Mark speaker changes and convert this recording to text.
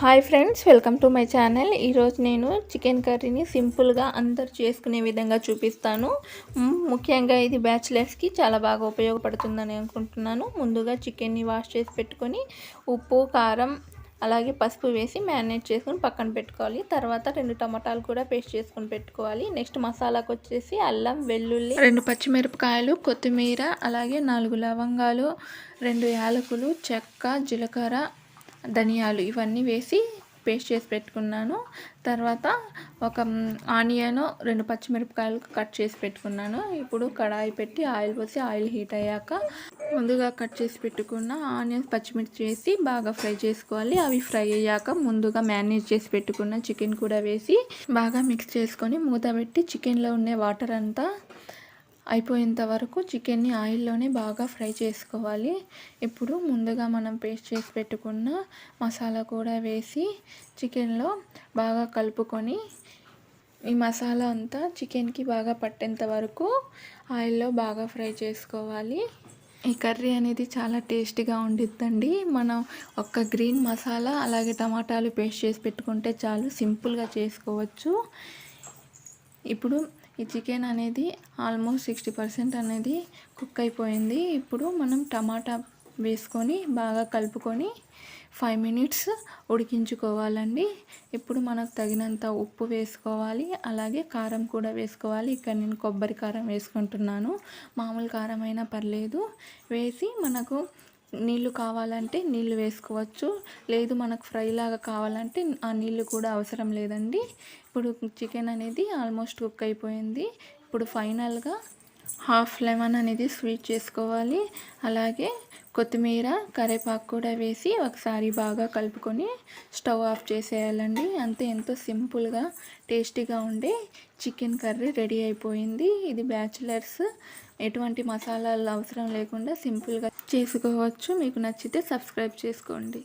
Speaker 1: Hi friends welcome to my channel. ఈరోజు నేను chicken కర్రీని సింపుల్గా అందరు చేసుకునే విధంగా చూపిస్తాను. ముఖ్యంగా ఇది బ్యాచిలర్స్కి చాలా బాగా ఉపయోగపడుతుందని అనుకుంటున్నాను. ముందుగా చికెన్ని వాష్ చేసి పెట్టుకొని ఉప్పు కారం అలాగే పసుపు వేసి మ్యారినేట్ చేసుకుని పక్కన పెట్టుకోవాలి. తర్వాత రెండు టమాటాలు కూడా పేస్ట్ చేసుకొని పెట్టుకోవాలి. నెక్స్ట్ మసాలాకు వచ్చేసి అల్లం వెల్లుల్లి రెండు పచ్చిమిరపకాయలు కొత్తిమీర అలాగే నాలుగు లవంగాలు రెండు యాలకులు చెక్క జీలకర్ర ధనియాలు ఇవన్నీ వేసి పేస్ట్ చేసి పెట్టుకున్నాను. తర్వాత ఒక ఆనియన్ రెండు పచ్చిమిరపకాయలు కట్ చేసి పెట్టుకున్నాను. ఇప్పుడు కడాయి పెట్టి ఆయిల్ పోసి ఆయిల్ హీట్ అయ్యాక ముందుగా కట్ చేసి పెట్టుకున్న ఆనియన్స్ పచ్చిమిర్చి వేసి బాగా ఫ్రై చేసుకోవాలి. అవి ఫ్రై అయ్యాక ముందుగా మ్యారినేట్ చేసి పెట్టుకున్న చికెన్ కూడా వేసి బాగా మిక్స్ చేసుకొని మూత పెట్టి చికెన్లో ఉండే వాటర్ అంతా అయిపోయేంత వరకు చికెన్ని ఆయిల్లోనే బాగా ఫ్రై చేసుకోవాలి. ఇప్పుడు ముందుగా మనం పేస్ట్ చేసి పెట్టుకున్న మసాలా కూడా వేసి చికెన్లో బాగా కలుపుకొని ఈ మసాలా అంతా చికెన్కి బాగా పట్టేంత వరకు ఆయిల్లో బాగా ఫ్రై చేసుకోవాలి. ఈ కర్రీ అనేది చాలా టేస్టీగా ఉండిద్దండి. మనం ఒక్క గ్రీన్ మసాలా అలాగే టమాటాలు పేస్ట్ చేసి పెట్టుకుంటే చాలు సింపుల్గా చేసుకోవచ్చు. ఇప్పుడు ఈ చికెన్ అనేది ఆల్మోస్ట్ సిక్స్టీ పర్సెంట్ అనేది కుక్ అయిపోయింది. ఇప్పుడు మనం టమాటా వేసుకొని బాగా కలుపుకొని ఫైవ్ మినిట్స్ ఉడికించుకోవాలండి. ఇప్పుడు మనకు తగినంత ఉప్పు వేసుకోవాలి అలాగే కారం కూడా వేసుకోవాలి. ఇక్కడ నేను కొబ్బరి కారం వేసుకుంటున్నాను. మామూలు కారం అయినా పర్లేదు. వేసి మనకు నీళ్ళు కావాలంటే నీళ్ళు వేసుకోవచ్చు. లేదు మనకు ఫ్రై లాగా కావాలంటే ఆ నీళ్ళు కూడా అవసరం లేదండి. ఇప్పుడు చికెన్ అనేది ఆల్మోస్ట్ కుక్ అయిపోయింది. ఇప్పుడు ఫైనల్గా హాఫ్ లెమన్ అనేది స్వీట్ చేసుకోవాలి. అలాగే కొత్తిమీర కరివేపాకు కూడా వేసి ఒకసారి బాగా కలుపుకొని స్టవ్ ఆఫ్ చేసేయాలండి. అంతే ఎంతో సింపుల్గా టేస్టీగా ఉండే చికెన్ కర్రీ రెడీ అయిపోయింది. ఇది బ్యాచిలర్స్ ఎటువంటి మసాలాలు అవసరం లేకుండా సింపుల్గా చేసుకోవచ్చు. మీకు నచ్చితే సబ్స్క్రైబ్ చేసుకోండి.